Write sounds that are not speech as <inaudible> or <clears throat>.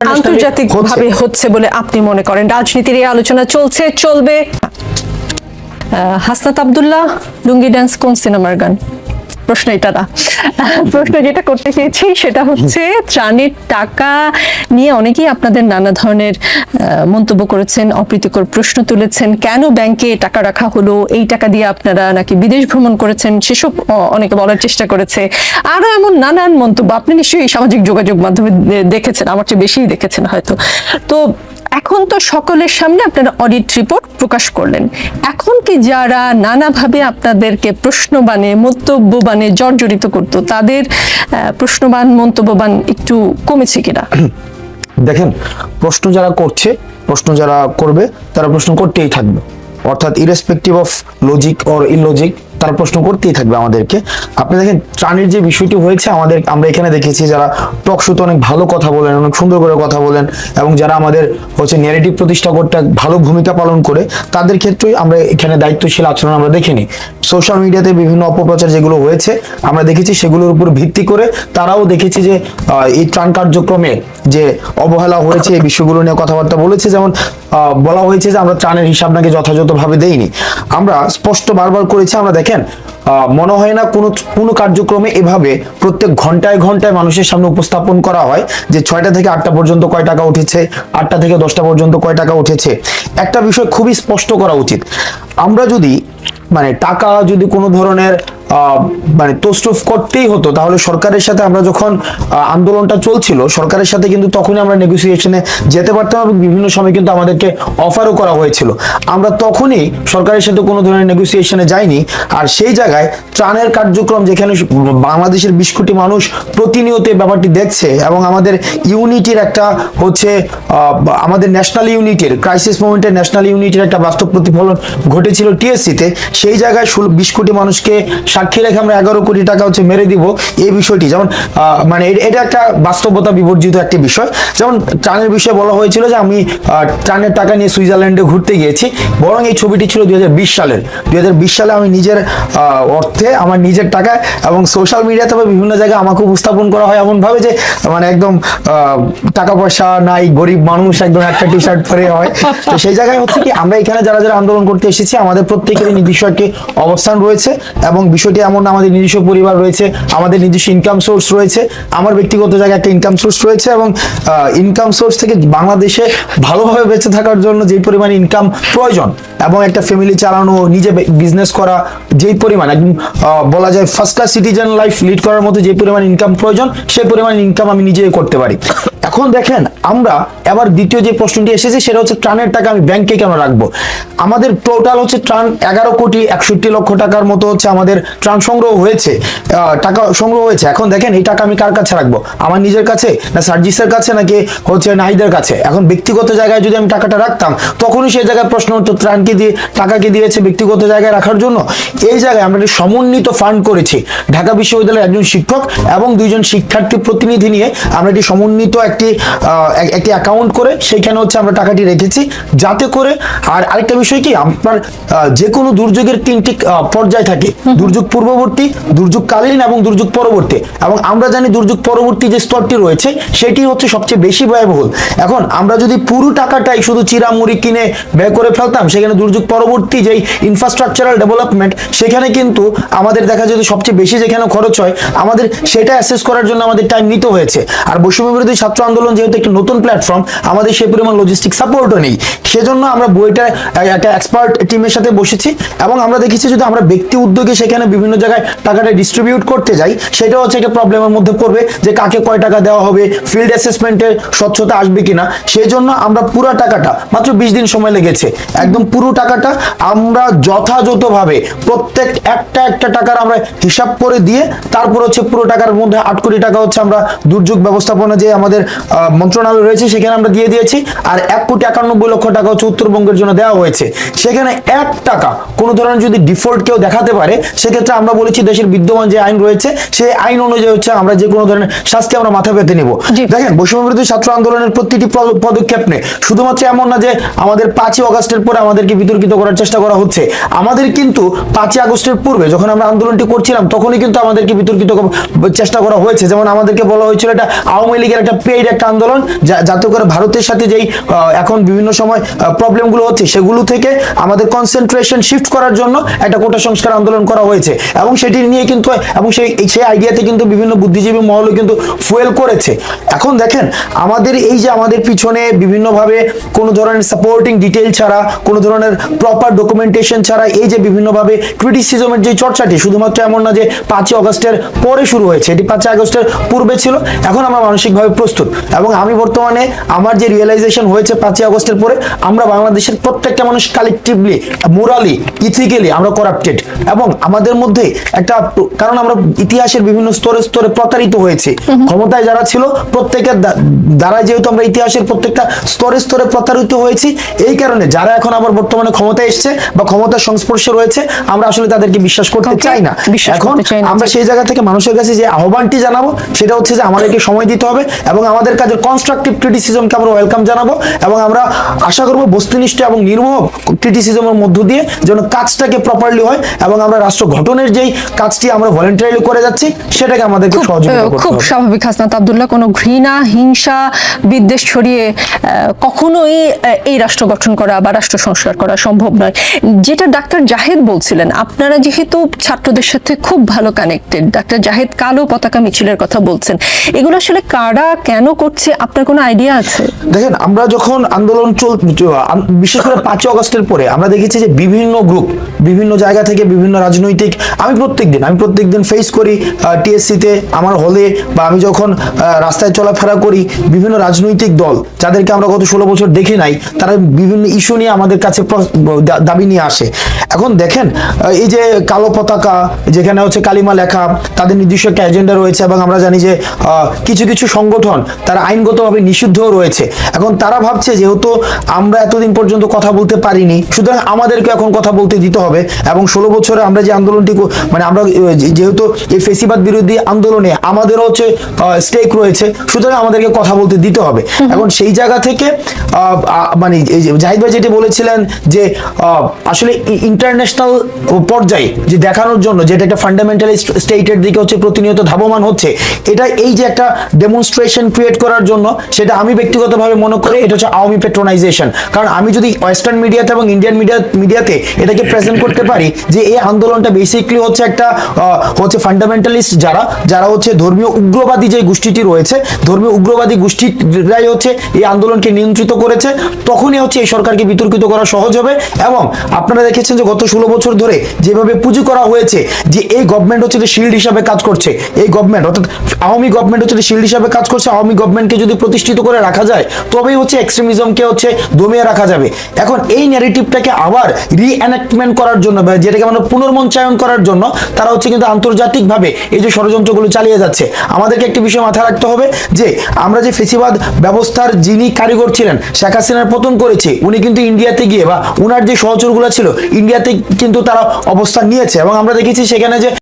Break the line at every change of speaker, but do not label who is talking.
আন্তর্জাতিক ভাবে হচ্ছে বলে আপনি মনে করেন। রাজনীতির এই আলোচনা চলছে, চলবে। হাসনাত আবদুল্লাহ, লুঙ্গি ডান্স কোন সিনেমার গান? প্রশ্ন এটা না। প্রশ্ন যেটা করতে চেয়েছি সেটা হচ্ছে ত্রাণের টাকা নিয়ে অনেকেই আপনাদের নানা ধরনের মন্তব্য করেছেন, অপ্রীতিকর প্রশ্ন তুলেছেন। কেন ব্যাংকে টাকা রাখা হলো? এই টাকা দিয়ে আপনারা নাকি বিদেশ ভ্রমণ করেছেন? সেসব অনেকে বলার চেষ্টা করেছে। আরও এমন নানান মন্তব্য, আপনি নিশ্চয়ই সামাজিক যোগাযোগ মাধ্যমে দেখেছেন, আমার চেয়ে বেশিই দেখেছেন হয়তো। তো এখন তো সকলের সামনে আপনারা অডিট রিপোর্ট প্রকাশ করলেন। এখন কি যারা নানাভাবে আপনাদেরকে প্রশ্নবানে মন্তব্যবানে জর্জরিত করতো, তাদের প্রশ্নবান মন্তব্যবান একটু কমেছে কিনা? <clears throat>
দেখেন, প্রশ্ন যারা করছে, প্রশ্ন যারা করবে, তারা প্রশ্ন করতেই থাকবে। অর্থাৎ irrespective of logic or illogic তারা প্রশ্ন করতেই থাকবে আমাদেরকে। আপনি দেখেন, ত্রাণের যে বিষয়টি হয়েছে, আমাদের আমরা এখানে দেখেছি যারা টক শুতে অনেক ভালো কথা বলেন, অনেক সুন্দর করে কথা বলেন এবং যারা আমাদের হচ্ছে ন্যারেটিভ প্রতিষ্ঠা করতে ভালো ভূমিকা পালন করে, তাদের ক্ষেত্রেই আমরা এখানে দায়িত্বশীল আচরণ আমরা দেখিনি। সোশ্যাল মিডিয়াতে বিভিন্ন অপপ্রচার যেগুলো হয়েছে, আমরা দেখেছি সেগুলোর উপর ভিত্তি করে তারাও দেখেছি যে এই ত্রাণ কার্যক্রমে যে অবহেলা হয়েছে, এই বিষয়গুলো নিয়ে কথাবার্তা বলেছে। যেমন বলা হয়েছে যে আমরা ত্রাণের হিসাব নাকি যথাযথভাবে দেইনি। আমরা স্পষ্ট বারবার করেছি, আমরা দেখেন আহ, মনে হয় না কোনো কোনো কার্যক্রমে এভাবে প্রত্যেক ঘন্টায় ঘন্টায় মানুষের সামনে উপস্থাপন করা হয় যে ছয়টা থেকে আটটা পর্যন্ত কয় টাকা উঠেছে আটটা থেকে দশটা পর্যন্ত কয় টাকা উঠেছে। একটা বিষয় খুবই স্পষ্ট করা উচিত। আমরা যদি মানে টাকা যদি কোনো ধরনের মানে তোষ্টফ করতেই হতো। তাহলে সরকারের সাথে আমরা যখন আন্দোলনটা চলছিল, সরকারের সাথে কিন্তু তখনই আমরা নেগোসিয়েশনে যেতে পারতাম এবং বিভিন্ন সময় কিন্তু আমাদেরকে অফারও করা হয়েছিল। আমরা তখনই সরকারের সাথে কোনো ধরনের নেগোসিয়েশনে যাইনি। আর সেই জায়গায় ত্রাণের কার্যক্রম যেখানে বাংলাদেশের বিশ কোটি মানুষ প্রতিনিয়ত ব্যাপারটি দেখছে এবং আমাদের ইউনিটির একটা হচ্ছে আমাদের ন্যাশনাল ইউনিটের ক্রাইসিস মোমেন্টের ন্যাশনাল ইউনিটের একটা বাস্তব প্রতিফলন ঘটেছিল টিএসসিতে সেই জায়গায় বিশ কোটি মানুষকে সাক্ষী রেখে আমরা এগারো কোটি টাকা হচ্ছে মেরে দিব এই বিষয়টি। যেমন মানে এটা একটা বাস্তবতা বিবর্জিত একটি বিষয়। যেমন, ত্রাণের বিষয়ে বলা হয়েছিল যে আমি ত্রাণের টাকা নিয়ে সুইজারল্যান্ডে ঘুরতে গিয়েছি। বরং এই ছবিটি ছিল দুই সালের। দুই সালে আমি নিজের অর্থে আমার নিজের টাকায় এবং সোশ্যাল মিডিয়াতে বা বিভিন্ন জায়গায় আমাকে উপস্থাপন করা হয় এমন ভাবে যে মানে একদম টাকা পয়সা নাই, গরিব মানুষ একদম একটা টি শার্ট পরে হয়। তো সেই জায়গায় হচ্ছে কি আমরা এখানে যারা যারা আন্দোলন করতে এসেছি, আমাদের প্রত্যেকেরই নিজস্ব একটি অবস্থান রয়েছে এবং বিষয়টি এমন আমাদের নিজস্ব পরিবার রয়েছে, আমাদের নিজস্ব ইনকাম সোর্স রয়েছে, আমার ব্যক্তিগত জায়গায় একটা ইনকাম সোর্স রয়েছে এবং ইনকাম সোর্স থেকে বাংলাদেশে ভালোভাবে বেঁচে থাকার জন্য যে পরিমাণ ইনকাম প্রয়োজন এবং একটা ফ্যামিলি চালানো, নিজে বিজনেস করা, যেই পরিমাণ, একদম বলা যায় first class citizen life lead করার মতো যে পরিমাণ ইনকাম প্রয়োজন, সেই পরিমাণ ইনকাম আমি নিজেই করতে পারি। এখন দেখেন, আমরা এবার দ্বিতীয় যে প্রশ্নটি এসেছে, সেটা হচ্ছে ট্রানের টাকা আমি ব্যাংকে কেন রাখব? আমাদের টোটাল হচ্ছে ত্রাণ এগারো কোটি একষট্টি লক্ষ টাকার মতো হচ্ছে আমাদের ত্রাণ সংগ্রহ হয়েছে টাকা সংগ্রহ হয়েছে। এখন দেখেন, এই টাকা আমি কার কাছে রাখব? আমার নিজের কাছে, না সার্জিসের কাছে, নাকি হচ্ছে নাহিদের কাছে? এখন ব্যক্তিগত জায়গায় যদি আমি টাকাটা রাখতাম, তখনই সেই জায়গায় প্রশ্ন হতো ত্রাণকে দিয়ে টাকাকে দিয়েছে ব্যক্তিগত জায়গায় রাখার জন্য? এই জায়গায় আমরা একটি সমন্বিত ফান্ড করেছি। ঢাকা বিশ্ববিদ্যালয়ের একজন শিক্ষক এবং দুইজন শিক্ষার্থী প্রতিনিধি নিয়ে আমরা একটি সমন্বিত একটি একটি অ্যাকাউন্ট করে সেইখানে হচ্ছে আমরা টাকাটি রেখেছি। যাতে করে আর আরেকটা বিষয় কি আপনার যে কোনো দুর্যোগের তিনটি পর্যায় থাকে। দুর্যোগ পূর্ববর্তী দুর্যোগকালীন এবং দুর্যোগ পরবর্তী। এবং আমরা জানি দুর্যোগ পরবর্তী যে স্তরটি রয়েছে সেটি হচ্ছে সবচেয়ে বেশি ব্যয়বহুল। এখন আমরা যদি পুরো টাকাটাই শুধু চিরামুড়ি কিনে ব্যয় করে ফেলতাম সেখানে দুর্যোগ পরবর্তী যেই ইনফ্রাস্ট্রাকচারাল ডেভেলপমেন্ট সেখানে কিন্তু আমাদের দেখা যেত সবচেয়ে বেশি যেখানে খরচ হয়, আমাদের সেটা অ্যাসেস করার জন্য আমাদের টাইম নিতে হয়েছে। আর বৈষম্য বিরোধী ছাত্র আন্দোলন যেহেতু একটি নতুন প্ল্যাটফর্ম আমাদের সেই পরিমাণ লজিস্টিক সাপোর্টও নেই। সেজন্য আমরা বইটা একটা এক্সপার্ট টিমের সাথে বসেছি এবং আমরা দেখেছি যদি আমরা ব্যক্তি উদ্যোগে সেখানে বিভিন্ন জায়গায় টাকাটা ডিস্ট্রিবিউট করতে যাই সেটা হচ্ছে একটা প্রবলেমের মধ্যে পড়বে যে কাকে কয় টাকা দেওয়া হবে ফিল্ড অ্যাসেসমেন্টের স্বচ্ছতা আসবে কিনা। সেই জন্য আমরা পুরো টাকাটা, মাত্র বিশ দিন সময় লেগেছে, একদম পুরো টাকাটা আমরা যথাযথভাবে প্রত্যেক একটা একটা টাকার আমরা হিসাব করে দিয়ে তারপর হচ্ছে পুরো টাকার মধ্যে আট কোটি টাকা হচ্ছে আমরা দুর্যোগ ব্যবস্থাপনা যে আমাদের মন্ত্রণালয় রয়েছে সেখানে আমরা দিয়ে দিয়েছি। আর এক কোটি একানব্বই লক্ষ টাকা হচ্ছে উত্তরবঙ্গের জন্য দেওয়া হয়েছে। সেখানে এক টাকা কোনো ধরনের যদি ডিফল্ট কেউ দেখাতে পারে সেক্ষেত্রে আমরা বলেছি দেশের বিদ্যমান যে আইন রয়েছে সেই আইন অনুযায়ী হচ্ছে আমরা যে কোনো ধরনের শাস্তি আমরা মাথা পেতে নিব। দেখেন বৈষম্য বিরোধী ছাত্র আন্দোলনের প্রতিটি পদক্ষেপ নেই শুধুমাত্র এমন না যে আমাদের পাঁচই অগস্টের পরে আমাদেরকে বিতর্কিত করার চেষ্টা করা হচ্ছে। আমাদের কিন্তু পাঁচই আগস্টের পূর্বে যখন আমরা আন্দোলনটি করছিলাম, তখনই কিন্তু আমাদেরকে বিতর্কিত চেষ্টা করা হয়েছে। যেমন আমাদেরকে বলা হয়েছিল এটা আওয়ামী লীগের একটা পেইড একটা আন্দোলন যাতে করে ভারতের সাথে যেই এখন বিভিন্ন সময় প্রবলেমগুলো হচ্ছে, সেগুলো থেকে আমাদের কনসেন্ট্রেশন শিফট করার জন্য একটা কোটা সংস্কার আন্দোলন করা হয়েছে। এবং সেটি নিয়ে কিন্তু, এবং সেই সেই আইডিয়াতে কিন্তু বিভিন্ন বুদ্ধিজীবী মহলও কিন্তু ফুয়েল করেছে। এখন দেখেন, আমাদের এই যে আমাদের পিছনে বিভিন্নভাবে কোনো ধরনের সাপোর্টিং ডিটেল ছাড়া, কোনো ধরনের প্রপার ডকুমেন্টেশন ছাড়া এই যে বিভিন্নভাবে ক্রিটিসিজমের যে চর্চাটি শুধুমাত্র এমন না যে পাঁচই অগস্টের পরে শুরু হয়েছে এটি পাঁচই আগস্টের পূর্বে ছিল এখন আমরা মানসিকভাবে প্রস্তুত। এবং আমি বর্তমানে আমার যে রিয়েলাইজেশন হয়েছে পাঁচই আগস্টের পরে আমরা বাংলাদেশের প্রত্যেকটা মানুষ কালেকটিভলি মোরালি ইথিক্যালি আমরা করাপ্টেড এবং আমাদের মধ্যে একটা কারণ আমরা ইতিহাসের বিভিন্ন স্তরে স্তরে প্রতারিত হয়েছে। ক্ষমতায় যারা ছিল প্রত্যেকের দ্বা- দ্বারা যেহেতু আমরা ইতিহাসের প্রত্যেকটা স্তরে স্তরে প্রতারিত হয়েছি এই কারণে যারা এখন আবার বর্তমানে ক্ষমতায় এসছে বা ক্ষমতার সংস্পর্শে রয়েছে আমরা আসলে তাদেরকে বিশ্বাস করতে চাই না। এখন আমরা সেই জায়গা থেকে মানুষের কাছে যে আহ্বানটি জানাব সেটা হচ্ছে যে আমাদেরকে সময় দিতে হবে এবং আমাদের কাজের কনস্ট্রাকটিভ ক্রিটিসিজমকে আমরা ওয়েলকাম জানাব এবং আমরা আশা করব বস্তুনিষ্ঠ এবং নির্মোহ ক্রিটিসিজমের মধ্য দিয়ে যেন কাজটাকে প্রপারলি হয় এবং আমরা রাষ্ট্র গঠনের যেই কাজটি আমরা ভলেন্টারিলি করে যাচ্ছি সেটাকে আমাদেরকে
খুব
সহযোগিতা করতে
খুব স্বাভাবিক হাসনাত আবদুল্লাহ কোনো ঘৃণা হিংসা বিদ্বেষ ছড়িয়ে কখনোই এই রাষ্ট্র গঠন করা বা রাষ্ট্র সংস্কার করা সম্ভব নয়। যেটা ডাক্তার জাহেদ বলছিলেন, আপনারা যেহেতু ছাত্রদের সাথে খুব ভালো কানেক্টেড ডাক্তার জাহেদ কালো পতাকা মিছিলের কথা বলছেন, এগুলো আসলে কারা কেন করছে, আপনার কোনো আইডিয়া আছে?
দেখেন, আমরা যখন আন্দোলন চল বিশেষ করে পাঁচই অগস্টের পরে, আমরা দেখেছি যে বিভিন্ন গ্রুপ বিভিন্ন জায়গা থেকে বিভিন্ন রাজনৈতিক, আমি প্রত্যেকদিন আমি প্রত্যেকদিন ফেস করি টিএসসিতে আমার হলে, বা আমি যখন রাস্তায় চলাফেরা করি, বিভিন্ন রাজনৈতিক দল, যাদেরকে আমরা গত ষোলো বছর দেখি নাই, তারা বিভিন্ন ইস্যু নিয়ে আমাদের কাছে দাবি নিয়ে আসে। এখন দেখেন এই যে কালো পতাকা যেখানে হচ্ছে কালিমা লেখা তাদের নির্দিষ্ট একটা এজেন্ডা রয়েছে এবং আমরা জানি যে কিছু কিছু সংগঠন তারা আইনগতভাবে নিষিদ্ধও রয়েছে। এখন তারা ভাবছে যেহেতু আমরা এতদিন পর্যন্ত কথা বলতে পারিনি সুতরাং আমাদেরকে এখন কথা বলতে দিতে হবে এবং ষোলো বছরে আমরা যে আন্দোলনটি মানে আমরা যেহেতু এই ফেসিবাদ বিরোধী আন্দোলনে আমাদেরও হচ্ছে স্টেক রয়েছে সুতরাং আমাদেরকে কথা বলতে দিতে হবে। এখন সেই জায়গা থেকে মানে জাহিদ ভাই যেটি বলেছিলেন যে আসলে ইন্টারন্যাশনাল পর্যায়ে যে দেখানোর জন্য যেটা একটা ফান্ডামেন্টাল স্টেটের দিকে হচ্ছে প্রতিনিয়ত ধাবমান হচ্ছে, এটা এই যে একটা ডেমনস্ট্রেশন ক্রিয়েট করার জন্য সেটা আমি ব্যক্তিগতভাবে মনে করি এটা হচ্ছে আওয়ামী পেট্রোনাইজেশন কারণ আমি যদি ওয়েস্টার্ন মিডিয়াতে এবং ইন্ডিয়ান মিডিয়া মিডিয়াতে এটাকে প্রেজেন্ট করতে পারি যে এই আন্দোলনটা বেসিকলি হচ্ছে একটা হচ্ছে ফান্ডামেন্টালিস্ট যারা যারা হচ্ছে ধর্মীয় উগ্রবাদী যে গোষ্ঠীটি রয়েছে, ধর্মীয় উগ্রবাদী গোষ্ঠীরাই হচ্ছে এই আন্দোলনকে নিয়ন্ত্রিত করেছে, তখনই হচ্ছে এই সরকারকে বিতর্কিত করা সহজ হবে এবং আপনারা দেখেছেন যে গত ষোলো বছর ধরে যেভাবে পুঁজি করা হয়েছে, যে এই গভর্নমেন্ট হচ্ছে শিল্ড হিসাবে কাজ করছে। এই গভর্নমেন্ট অর্থাৎ আওয়ামী গভর্নমেন্ট হচ্ছে শিল্ড হিসাবে কাজ করছে, আওয়ামী গভর্নমেন্টকে যদি প্রতিষ্ঠিত করে রাখা যায়, তবেই হচ্ছে এক্সট্রিমিজমকে হচ্ছে দমিয়ে রাখা যাবে। এখন এই ন্যারেটিভটাকে আবার রিএনাক্টমেন্ট করার জন্য যেটাকে আমরা পুনর্মঞ্চায়ন করার জন্য, তারা হচ্ছে কিন্তু আন্তর্জাতিকভাবে এই যে ষড়যন্ত্রগুলো চালিয়ে যাচ্ছে। আমাদেরকে একটি বিষয় মাথায় রাখতে হবে যে, আমরা যে ফেসিবাদ ব্যবস্থার যিনি কারিগর ছিলেন, শেখ হাসিনার পতন করেছে, উনি কিন্তু ইন্ডিয়াতে গিয়ে বা উনার যে সহচরগুলো ছিল ইন্ডিয়াতে কিন্তু তারা অবস্থান নিয়েছে এবং আমরা দেখেছি সেখানে যে